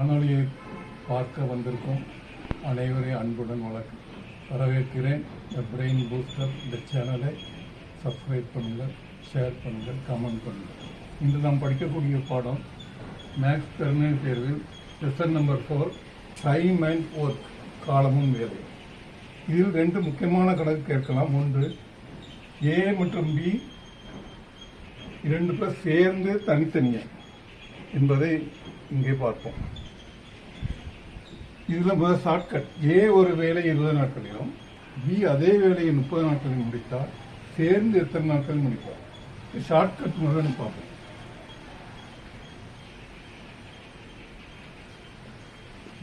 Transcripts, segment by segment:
காணொலியை பார்க்க வந்திருக்கும் அனைவரையும் அன்புடன் வளர்க்க வரவேற்கிறேன். த பிரெயின் பூஸ்டர் இந்த சேனலை சப்ஸ்கிரைப் பண்ணுங்கள் ஷேர் பண்ணுங்கள் கமெண்ட் பண்ணுங்கள் இன்று நாம் படிக்கக்கூடிய பாடம் மேக்ஸ் திறமை தேர்வில் lesson number four time and work காலமும் வேலை. இதில் ரெண்டு முக்கியமான கணக்கு கேட்கலாம். ஒன்று ஏ மற்றும் பி இரண்டு பேர் சேர்ந்து தனித்தனியாக என்பதை இங்கே பார்ப்போம். இதில் முதல் ஷார்ட்கட் ஏ ஒரு வேலை இருபது நாட்களிலும் பி அதே வேலையை முப்பது நாட்களில் முடித்தால் சேர்ந்து எத்தனை நாட்கள் முடிப்பார்? ஷார்ட்கட் முதல்ல பார்ப்போம்.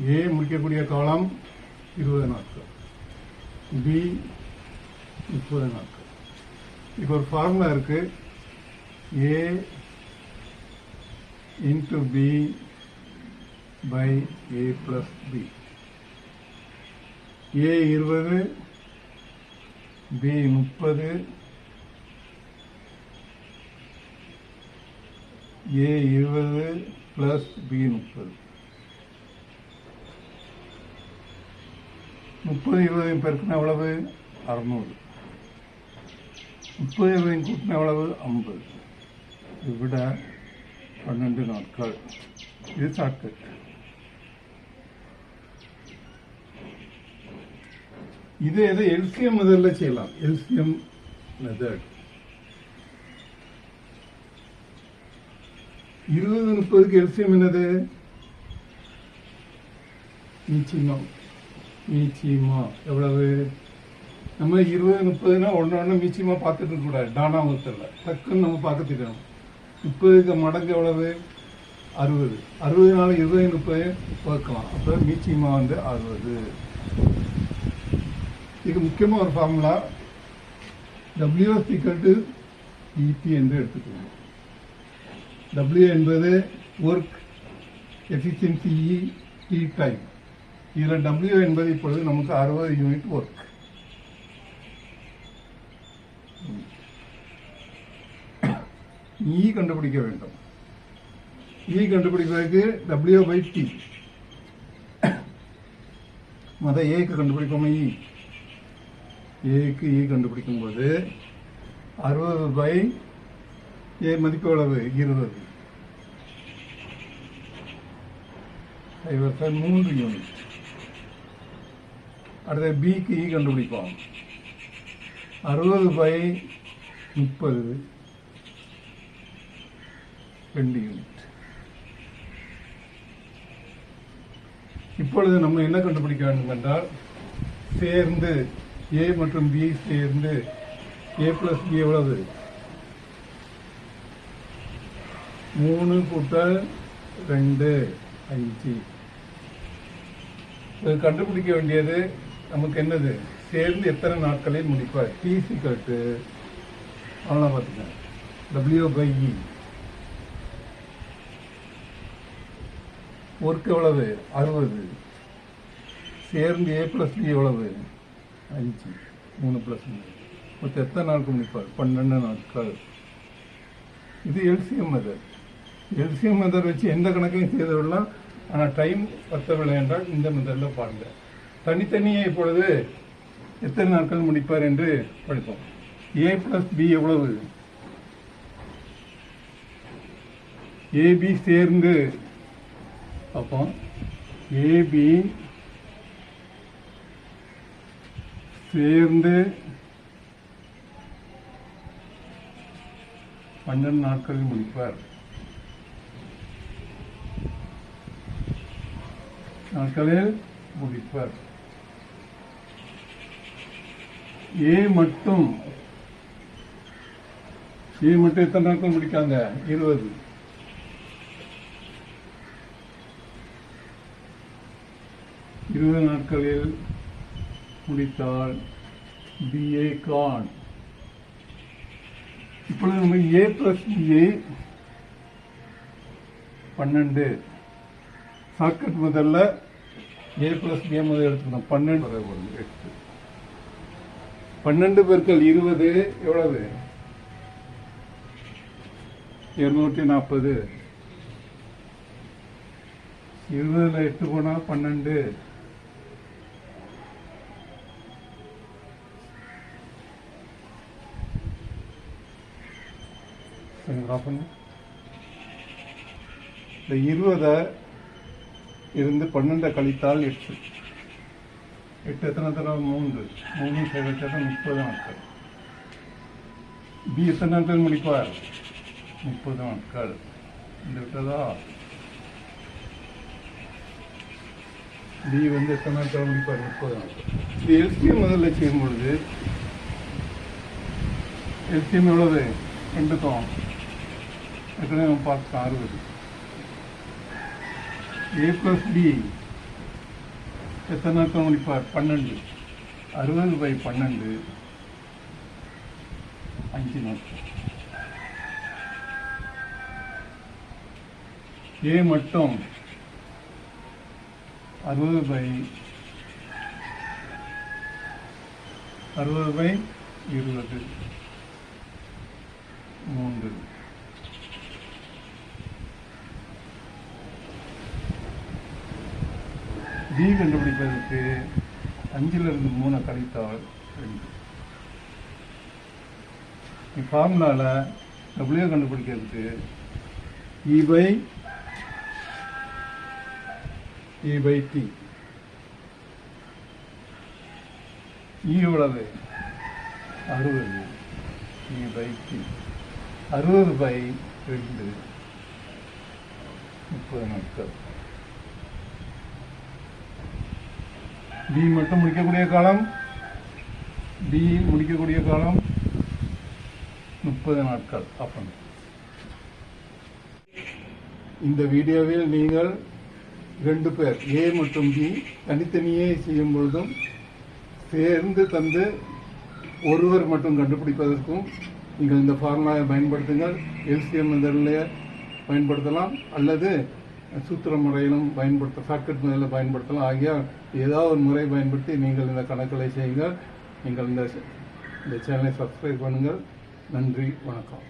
ஏ முடிக்கக்கூடிய காலம் இருபது நாட்கள். பி முப்பது நாட்கள். இப்போ ஒரு ஃபார்முலா இருக்கு. A into B by A plus B A இருபது பி முப்பது ஏ இருபது பிளஸ் பி முப்பது. முப்பது இருபதையும் பெருக்கின எவ்வளவு? அறுநூறு. முப்பது இருபதையும் கூட்டின எவ்வளவு? ஐம்பது. இதை விட பன்னெண்டு நாட்கள். இது ஷார்ட்கட் இது எதை எல்சிஎம் முதல்ல செய்யலாம். எல்சிஎம் மெத்தட் இருபது முப்பதுக்கு எல்சிஎம் என்னது? மீச்சிமா மீச்சிமா. எவ்வளவு? நம்ம இருபது முப்பதுனா ஒன்று ஒன்று மீச்சியமா பார்த்துட்டு இருக்கக்கூடாது டானா ஊத்தல டக்குன்னு நம்ம பார்க்க தெரியணும் முப்பதுக்கு மடங்கு எவ்வளவு? அறுபது. அறுபது நாள் இருபது முப்பது பார்க்கலாம். அப்போ மீச்சியமா வந்து அறுபது. இதுக்கு முக்கியமாக ஒரு ஃபார்முலா டபிள்யூஎஸ் ஈக்குவல் இபி என்று எடுத்துக்கணும் டபிள்யூ என்பது work efficiency E T time இதில் டபிள்யூ என்பது இப்பொழுது நமக்கு அறுபது யூனிட் ஒர்க் இ கண்டுபிடிக்க வேண்டும். இ கண்டுபிடிப்பதற்கு டபிள்யூ பை டி மத ஏக்கு கண்டுபிடிப்போமே இ e? ஏக்கு இ e கண்டுபிடிக்கும் போது அறுபது பை ஏ மதிப்பு அளவு இருபது. ஐவர்கள் மூன்று யூனிட் அடுத்த பிக்கு இ e கண்டுபிடிப்போம். அறுபது பை முப்பது. ரெண்டு யூனிட் இப்பொழுது நம்ம என்ன கண்டுபிடிக்க வேண்டும் என்றால் சேர்ந்து ஏ மற்றும் பி சேர்ந்து ஏ பிளஸ் பி எவ்வளவு? மூணு கூட்டல் ரெண்டு அஞ்சு இது கண்டுபிடிக்க வேண்டியது நமக்கு என்னது? சேர்ந்து எத்தனை நாட்களில் முடிப்பார்? டிசி கட்டு அவ்வளோ பார்த்துங்க டபிள்யூ பை இ ஒர்க் எவ்வளவு? அறுபது. சேர்ந்து ஏ பிளஸ் பி எவ்வளவு? அஞ்சு மூணு ப்ளஸ் மூணு. மொத்தம் எத்தனை நாட்கள் முடிப்பார் பன்னெண்டு நாட்கள் இது எல்சிஎம் மெதட் எல்சிஎம் மெதட் வச்சு எந்த கணக்கையும் செய்து விடலாம் ஆனால் டைம் பத்தவில்லை என்றால் இந்த மெதடில் பாருங்க. தனித்தனியே இப்பொழுது எத்தனை நாட்கள் முடிப்பார் என்று படிப்போம். ஏ ப்ளஸ் பி எவ்வளவு? ஏபி சேர்ந்து பார்ப்போம். ஏபி சேர்ந்து பன்னெண்டு நாட்களில் முடிப்பார். நாட்களில் முடிப்பார். ஏ மட்டும் ஏ மட்டும் எத்தனை நாட்கள் முடிக்காங்க? இருபது. இருபது நாட்களில் முடித்தால் பிஏ கான் இப்பொழுது நம்ம ஏ பிளஸ் பிஏ பன்னெண்டு. சாக்கெட் முதல்ல ஏ பிளஸ் பி முதல் எடுத்துக்கணும். பன்னெண்டு. எட்டு பன்னெண்டு பேர்கள் இருபது எவ்வளவு? இருநூற்றி நாற்பது. இருபதுல எட்டு போனா பன்னெண்டு. இந்த இருபதை இருந்து பன்னெண்டை கழித்தால் எட்டு. எட்டு எத்தனை தடவை? மூன்று. மூணு சேர்த்தா முப்பது நாட்கள் பி எத்தனை நாட்கள் முடிப்பார்? முப்பது நாட்கள் இந்த விட்டதா பி வந்து எத்தனை நாட்கள் முடிப்பார்? முப்பது நாட்கள் இது எல்சிஎம் முதல்ல செய்யும் பொழுது எல்சிஎம் எவ்வளவு? ரெண்டுக்கும். எத்தனை பார்த்தோம் அறுபது? ஏ ப்ளஸ் பி எத்தனை நாட்கள் முடிப்பார்? பன்னெண்டு. அறுபது பை பன்னெண்டு. அஞ்சு நாட்கள் ஏ மட்டும் அறுபது பை அறுபது பை இருபது. மூன்று. பி கண்டுபிடிப்பதற்கு அஞ்சிலிருந்து மூணை கழித்தால் ரெண்டு. ஃபார்முலாவில் டபிள்யூ கண்டுபிடிக்கிறதுக்கு E by E by T இவ்வளவு அறுபது இ பை டி அறுபது பை ரெண்டு. முப்பது நாட்கள். பி மட்டும் முடிக்கக்கூடிய காலம். பி முடிக்கக்கூடிய காலம் முப்பது நாட்கள். அப்படி இந்த வீடியோவில் நீங்கள் ரெண்டு பேர் ஏ மற்றும் பி தனித்தனியே செய்யும் பொழுதும் சேர்ந்து தந்து ஒருவர் மட்டும் கண்டுபிடிப்பதற்கும் நீங்கள் இந்த ஃபார்முலாவை பயன்படுத்துங்கள். எல்சிஎம் மெத்தடில் பயன்படுத்தலாம். அல்லது சூத்திர முறையிலும் பயன்படுத்த ஷார்ட்கட் முறையில் பயன்படுத்தலாம். ஆகிய ஏதாவது ஒரு முறை பயன்படுத்தி நீங்கள் இந்த கணக்குகளை செய்யுங்கள். நீங்கள் இந்த இந்த சேனலை சப்ஸ்கிரைப் பண்ணுங்கள். நன்றி வணக்கம்.